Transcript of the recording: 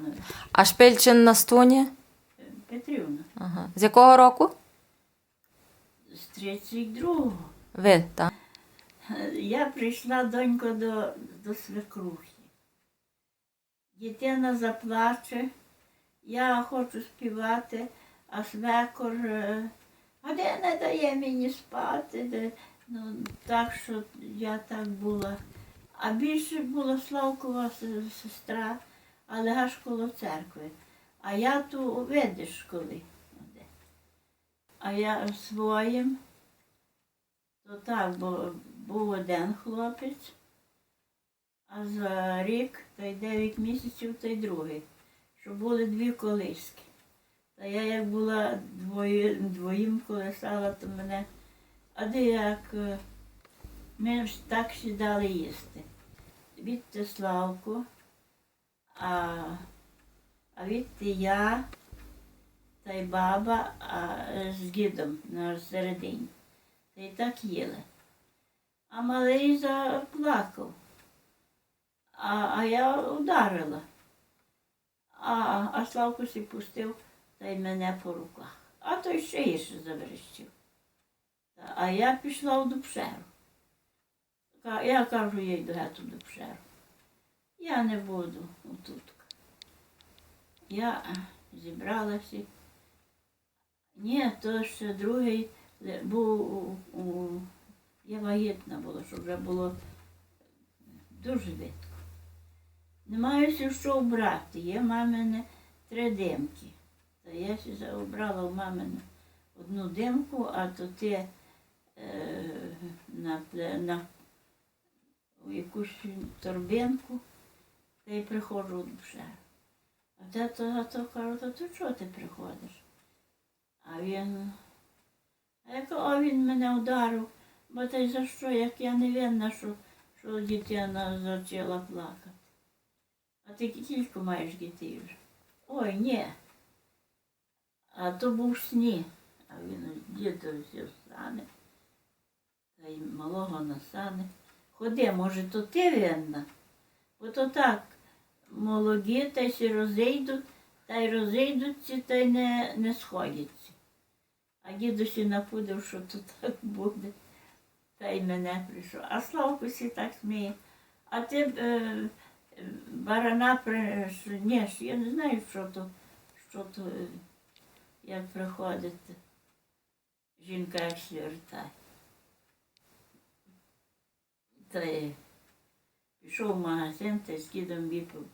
Іванович А Шпильчин на стуні? Петрівна. Ага. З якого року? З 32-го. Ви, так? Я прийшла донько до, до свекрухи. Дитина заплаче, я хочу співати, а свекор е, а де не дає мені спати. Де, ну, так що я так була. А більше була Славкова сестра, але аж коло церкви. А я ту видиш коли. А я своїм. То так, бо був один хлопець, а за рік, та й 9 місяців, та й другий. Що були дві колиски. Та я як була двоє, двоїм колесала, то мене. А де як е, ми ж так сідали їсти. Відти Славку, а, відти я та й баба а, з дідом на середині. Та й так їли. А малий заплакав. А, а я ударила. А, а Славко сі пустив та й мене по руках. А той ще гірше заверещив. Та- А я пішла в Дубшеру. Я кажу їй до гету Дубшеру. Я не буду отут. Я е, зібралася. Ні, то ще другий був у, у- я вагітна була, що вже було дуже видко. Не маюся що вбрати. Є мамине три димки. Та я сі обрала у мамину одну димку, а то ти е, на, на якусь торбинку, та й приходжу в душе. А те то, а то кажу, то ти чого ти приходиш? А він а як він мене ударив, бо й за що, як я не винна, що, що дитина почала плакати. А ти кілька маєш дітей вже. Ой, ні. А то був сні. А він діду взяв сани. Та й малого на сани. Ходи, може, то ти винна? Бо то так, молоді та й розійдуть, та й розійдуться, та й не, не сходяться. А дідусі напудив, що то так буде. Та й мене прийшов. А Славко сі так сміє. А ти е, е, барана при... що- Ні, я не знаю, що то, що то, е, як приходить жінка, як свертає. Та й пішов в магазин та з дідом випив.